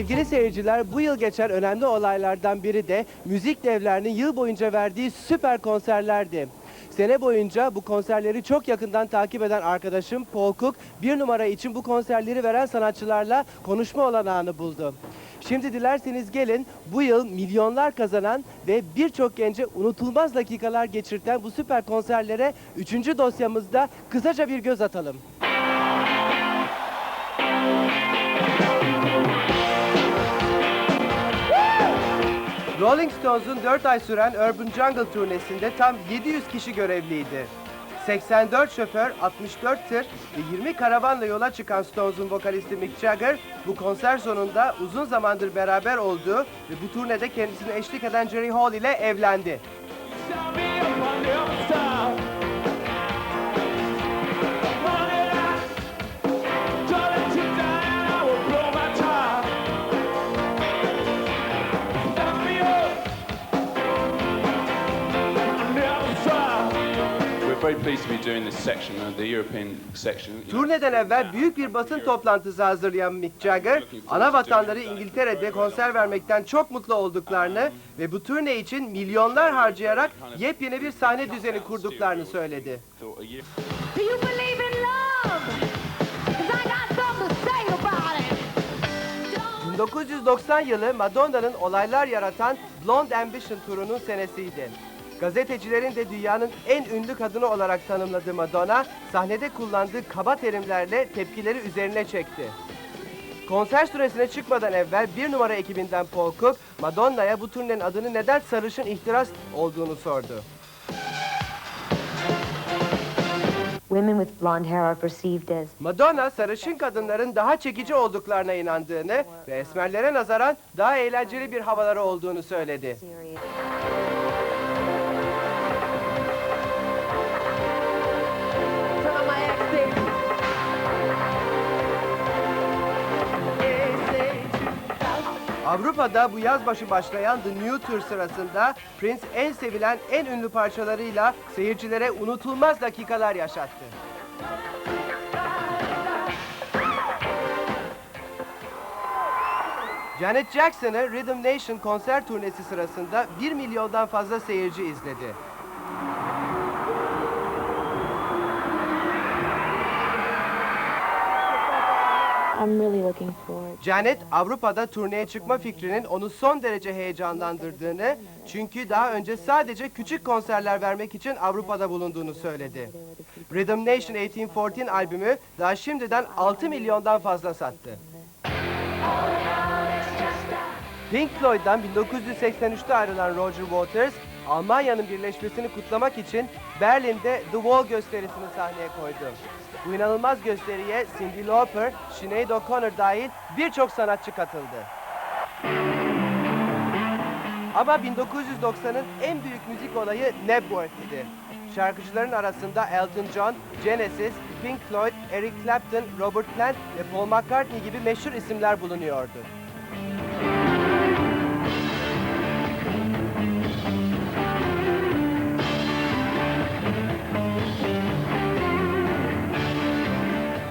Sevgili seyirciler bu yıl geçen önemli olaylardan biri de müzik devlerinin yıl boyunca verdiği süper konserlerdi. Sene boyunca bu konserleri çok yakından takip eden arkadaşım Paul Cook bir numara için bu konserleri veren sanatçılarla konuşma olanağını buldu. Şimdi dilerseniz gelin bu yıl milyonlar kazanan ve birçok gence unutulmaz dakikalar geçirten bu süper konserlere 3. dosyamızda kısaca bir göz atalım. Rolling Stones'un 4 ay süren Urban Jungle turnesinde tam 700 kişi görevliydi. 84 şoför, 64 tır ve 20 karavanla yola çıkan Stones'un vokalisti Mick Jagger bu konser sonunda uzun zamandır beraber olduğu ve bu turnede kendisine eşlik eden Jerry Hall ile evlendi. Turneden evvel büyük bir basın toplantısı hazırlayan Mick Jagger, ana vatanları İngiltere'de konser vermekten çok mutlu olduklarını ve bu turne için milyonlar harcayarak yepyeni bir sahne düzeni kurduklarını söyledi. thought a year- Do you believe in love? 'Cause I got something to say about it. 1990 yılı Madonna'nın olaylar yaratan Blonde Ambition turunun senesiydi. Gazetecilerin de dünyanın en ünlü kadını olarak tanımladığı Madonna, sahnede kullandığı kaba terimlerle tepkileri üzerine çekti. Konser süresine çıkmadan evvel bir numara ekibinden Paul Cook, Madonna'ya bu turnenin adını neden sarışın ihtiras olduğunu sordu. Women with blonde hair are perceived as Madonna sarışın kadınların daha çekici olduklarına inandığını ve esmerlere nazaran daha eğlenceli bir havaları olduğunu söyledi. serious. Avrupa'da bu yaz başı başlayan The New Tour sırasında Prince en sevilen, en ünlü parçalarıyla seyircilere unutulmaz dakikalar yaşattı. Janet Jackson'ı Rhythm Nation konser turnesi sırasında 1 milyondan fazla seyirci izledi. I'm really looking forward. Janet Avrupa'da turneye çıkma fikrinin onu son derece heyecanlandırdığını çünkü daha önce sadece küçük konserler vermek için Avrupa'da bulunduğunu söyledi. Rhythm Nation 1814 albümü daha şimdiden 6 milyondan fazla sattı. Pink Floyd'dan 1983'te ayrılan Roger Waters, Almanya'nın birleşmesini kutlamak için Berlin'de The Wall gösterisini sahneye koydu. Bu inanılmaz gösteriye Cyndi Lauper, Sinead O'Connor dahil birçok sanatçı katıldı. Ama 1990'ın en büyük müzik olayı Nebworth idi. Şarkıcıların arasında Elton John, Genesis, Pink Floyd, Eric Clapton, Robert Plant ve Paul McCartney gibi meşhur isimler bulunuyordu.